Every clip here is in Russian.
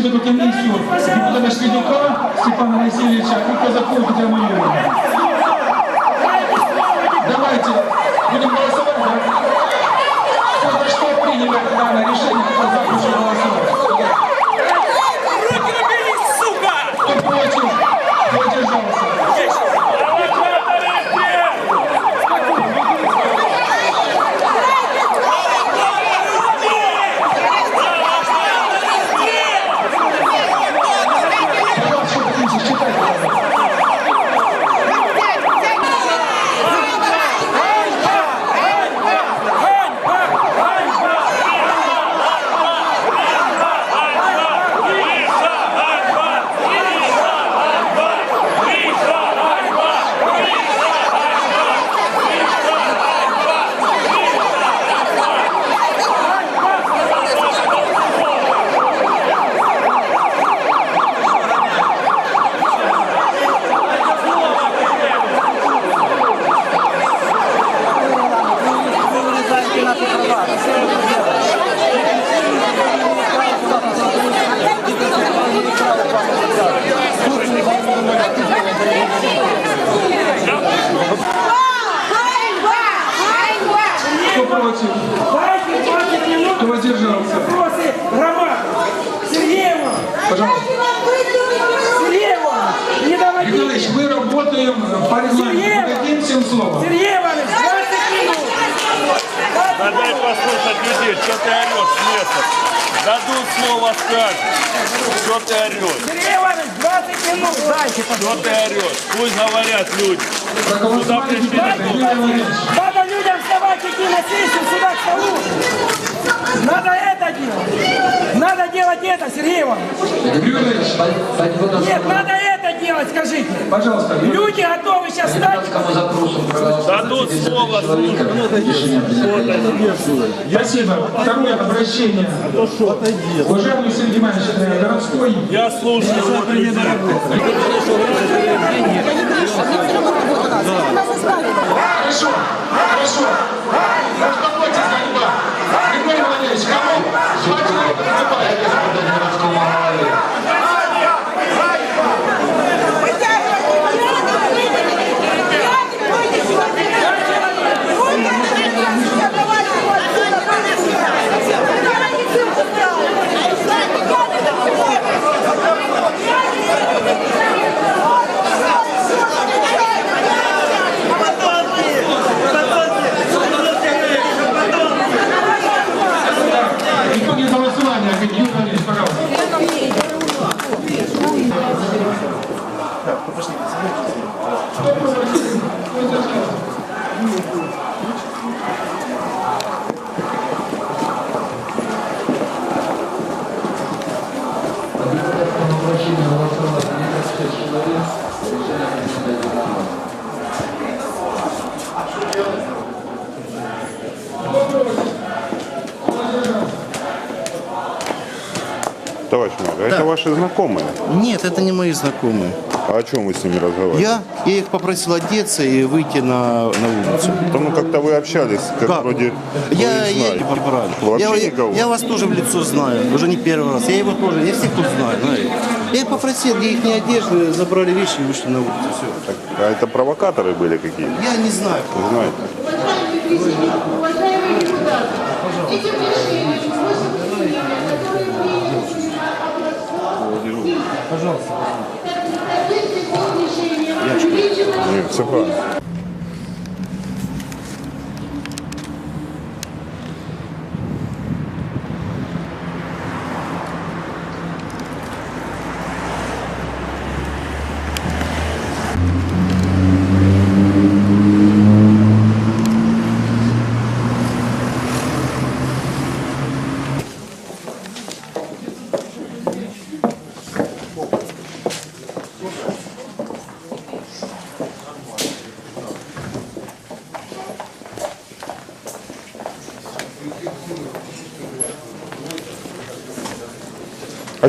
в виду комиссию депутата Шведюка Степана Васильевича и Казакову Татьяну Юрьевну. Давайте будем голосовать, да? Кто за что приняли данное решение, кто за, голосовать. Руки убери, сука! Кто против, кто держался. Пожалуйста, что такое, считайте, пожалуйста. Ганьба! Ганьба! Кто против, Дайте 20 минут кто воздержался. вопросы громады. Сергеева, Пожалуйста. Сергеева, не Виктор доводите. Ильич, мы работаем по регламенту. Мы Сергей Иванович, 20 минут. Да дай послушать людей, что ты орешь с места. Дадут слово скажешь. Что ты орешь? Сергей Иванович, 20 минут дайте, Что ты орешь? Пусть говорят люди. Юрий Валерьевич. Надо людям вставать, идти на сессию, сюда к столу. Надо это делать. Надо делать это, Сергей Иванович. Нет, надо это делать, скажите. пожалуйста. Люди готовы сейчас стать. Дадут слово Спасибо. Второе обращение. Уважаемый Сергей Иванович, городской Я слушаю. Хорошо, хорошо. Успокойтесь, ганьба. Григорий Владимирович, кому? Хватит ваши знакомые? Нет, это не мои знакомые. А о чем вы с ними разговаривали? Я, я их попросил одеться и выйти на, на улицу. Да ну как-то вы общались, как, Как? вроде Я, я. Вообще я, никого? я вас тоже в лицо знаю, уже не первый раз. Я его тоже, я всех тут знаю, знаете. Я их попросил, где их не одежды, забрали вещи и вышли на улицу. Все. А это провокаторы были какие-то? Я не знаю. Вы знаете? Нет, все правильно.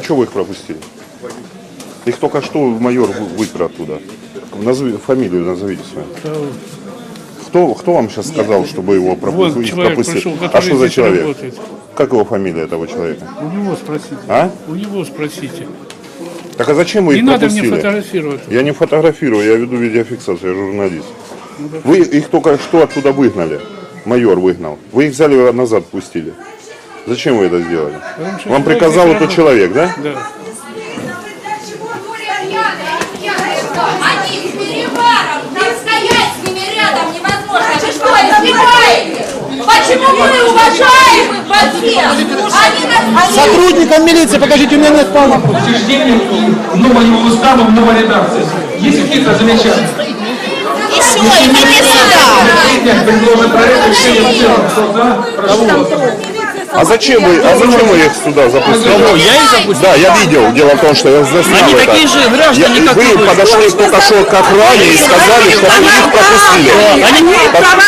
А что вы их пропустили? Их только что майор вы- выпер оттуда. Назови, фамилию назовите свою. Кто, кто вам сейчас сказал, чтобы его пропу- Вот их человек пропустили? пришел, а что за человек? работает. Как его фамилия этого человека? У него спросите. А? У него спросите. Так а зачем вы Не их надо мне пропустили? фотографировать. Я не фотографирую, я веду видеофиксацию, я журналист. Вы их только что оттуда выгнали. Майор выгнал. Вы их взяли назад пустили. Зачем вы это сделали? Вам приказал не этот человек, да? Да. Они с переваром, там стоять с ними рядом невозможно. Вы что, издеваетесь? Почему мы уважаемы во всех? Они нас... Они... Сотрудникам милиции, покажите, у меня нет паспорта. Учреждение нового устава, новой редакции. Есть какие-то замечания? Еще идите сюда! Принять предложенный проект решения в целом. Кто за? Прошу. А зачем вы, а зачем вы их сюда запустили? я их запустил? Да, я видел. Дело в том, что я заснял Они это. такие же граждане, Я- как вы и вы. подошли только что к охране и сказали, что вы их пропустили. Они не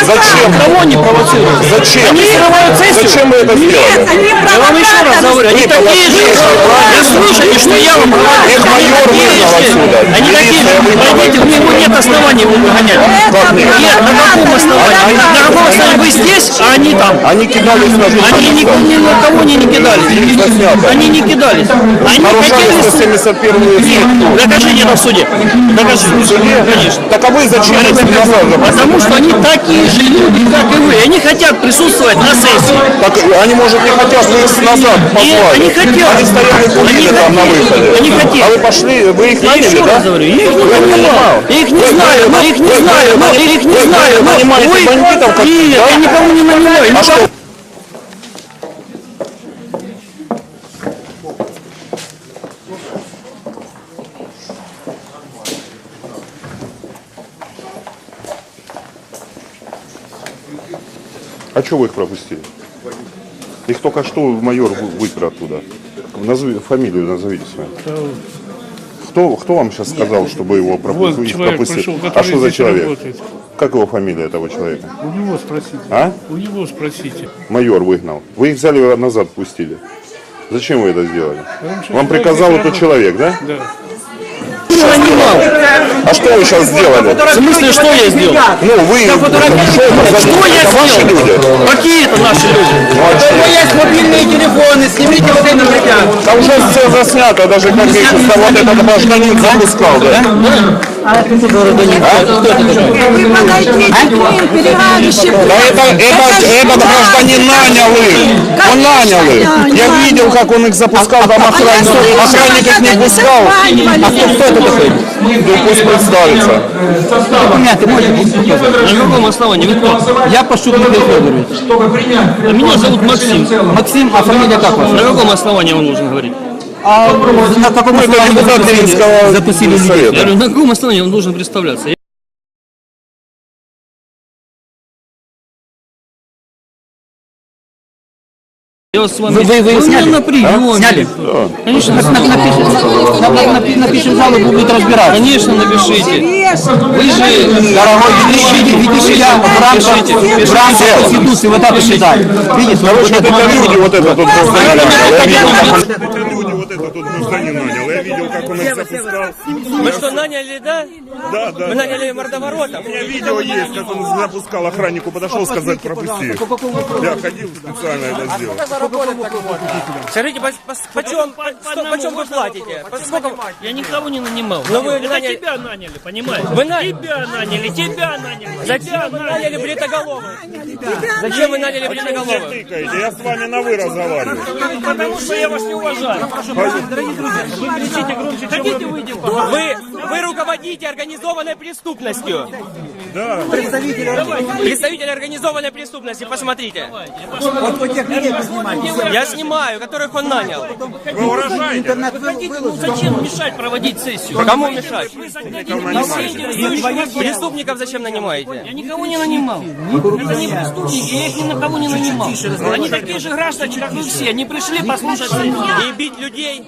зачем? Кого не провоцируют? Зачем? Они срывают сессию? Зачем вы это сделали? Я вам еще раз говорю, они такие же. Вы слушайте, что я вам говорю. Их майор выгнал отсюда. Они такие же. Пойдите, у него нет оснований его выгонять. Нет? На каком основании? На каком основании вы здесь, а они там? Они кидались на Они ни, ни на кого не, не кидались. Они не кидались. Они Нарушали хотели... 171 Нет, докажите в суде. Докажите. Конечно. Так а вы зачем запустили? Потому что они такие же люди, как и вы. Они хотят присутствовать на сессии. Так они, может, не хотят, вы их назад послали. Нет, они хотят. Они стояли курили Они там на выходе. Они хотели. А вы пошли, вы их Я наняли, да? говорю, я их не. Я их не знаю, но их не знаю, вы- их не знаю. Вы нанимаете бандитов. Нет, я никого не нанимаю. А что? А что вы их пропустили? Их только что майор вы- выпер оттуда. Назови, фамилию назовите свою. Кто, кто вам сейчас сказал, чтобы его пропу- Вот их пропустили? пришел, а что за человек? работает. Как его фамилия этого человека? У него спросите. А? У него спросите. Майор выгнал. Вы их взяли назад пустили. Зачем вы это сделали? Вам приказал этот работает. человек, да? Да. А что вы сейчас сделали? В смысле, что я сделал? Ну, вы... Что, Что я это ваши сделал? люди? Какие это наши люди? Ну, а что? Есть мобильные телефоны, снимите вот это, ребят. Там уже все заснято, даже как пишется, вот этот гражданин запускал, да? Ним, переганище. Да это, это, этот гражданин нанял их. Он нанял их. Я видел, как он их запускал, там охранник, охранник их не пускал. А кто, кто это такой? Да пусть представится. Документы можете На каком основании? Вы кто? Я Пащук Дмитрий Федорович. А Меня зовут Максим. Максим, а фамилия как вас? На каком основании он должен говорить? А на каком Это основании запустили- людей? Я говорю, на каком основании он должен представляться? Я- вас с вами... Вы- вы- вы сняли? на приеме. Сняли? Конечно, Напишем, напи- напишем жалобу, будет разбираться. конечно, напишите. Вы же... Дорогой, видите, видите, я в рамках, Пишите, в рамках Конституции вот это считаю. Видите, вот Короче, вот это это люди, вот. Это люди, вот этот вот гражданин нанял. Я видел, как он их запускал. Мы что, наняли, да? Да, да. Мы наняли мордоворотом. У меня видео есть, как он запускал охраннику, подошел сказать пропусти. Я ходил специально это сделал. Скажите, по- по- почем, почем вы платите? Я никого не нанимал. Но вы Это наняли- тебя наняли, понимаете? Вы наняли? Тебя наняли, тебя наняли. Зачем вы наняли бритоголовых? Зачем вы наняли Вы бритоголовых? я с вами на вы разговариваю. Потому что я вас не уважаю. Хотите выйти? Вы, вы руководите организованной преступностью. Да. Представитель организованной преступности, посмотрите. Я снимаю, которых он нанял. Вы угрожаете? Ну зачем мешать проводить сессию? Кому мешать? Преступников Преступников зачем нанимаете? Я никого не нанимал. Это не преступники, я их ни на кого не нанимал. Они такие же граждане, как вы все. Они пришли послушать. И бить людей?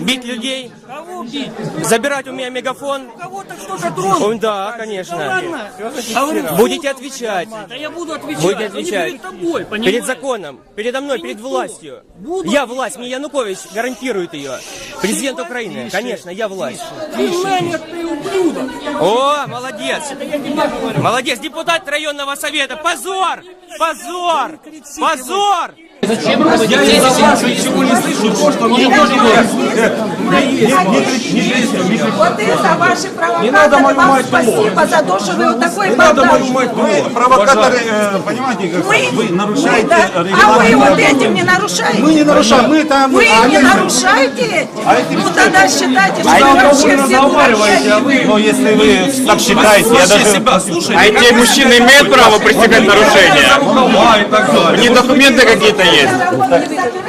Бить людей? Кого бить? Забирать у меня мегафон? Кого-то кто-то тронул. Ой, Да, конечно. Ладно. А Будете отвечать. Да я буду отвечать. Будете но не отвечать. перед тобой, понимаешь? Перед законом, передо мной, перед властью. Буду Я власть, мне Янукович гарантирует ее. Президент Украины, конечно, я власть. Ты нанят, ты ублюдок. О, молодец. Молодец, депутат районного совета. Позор! Позор! Позор! Я из-за вас ничего не слышу, то, что мне тоже Вот это ваши Не надо провокаторы. Вам спасибо за то, что вы вот такой Не надо бардак. мою мать Вы провокаторы, э, понимаете, как вы нарушаете а вы вот этим не нарушаете? Мы не нарушаем, мы там... Вы а не нарушаете этим? А этим Ну тогда считайте, что А вы этим вообще все а вы- Ну, если вы так считаете, я даже... А эти мужчины имеют право пресекать нарушения? У них документы какие-то есть? Núñez.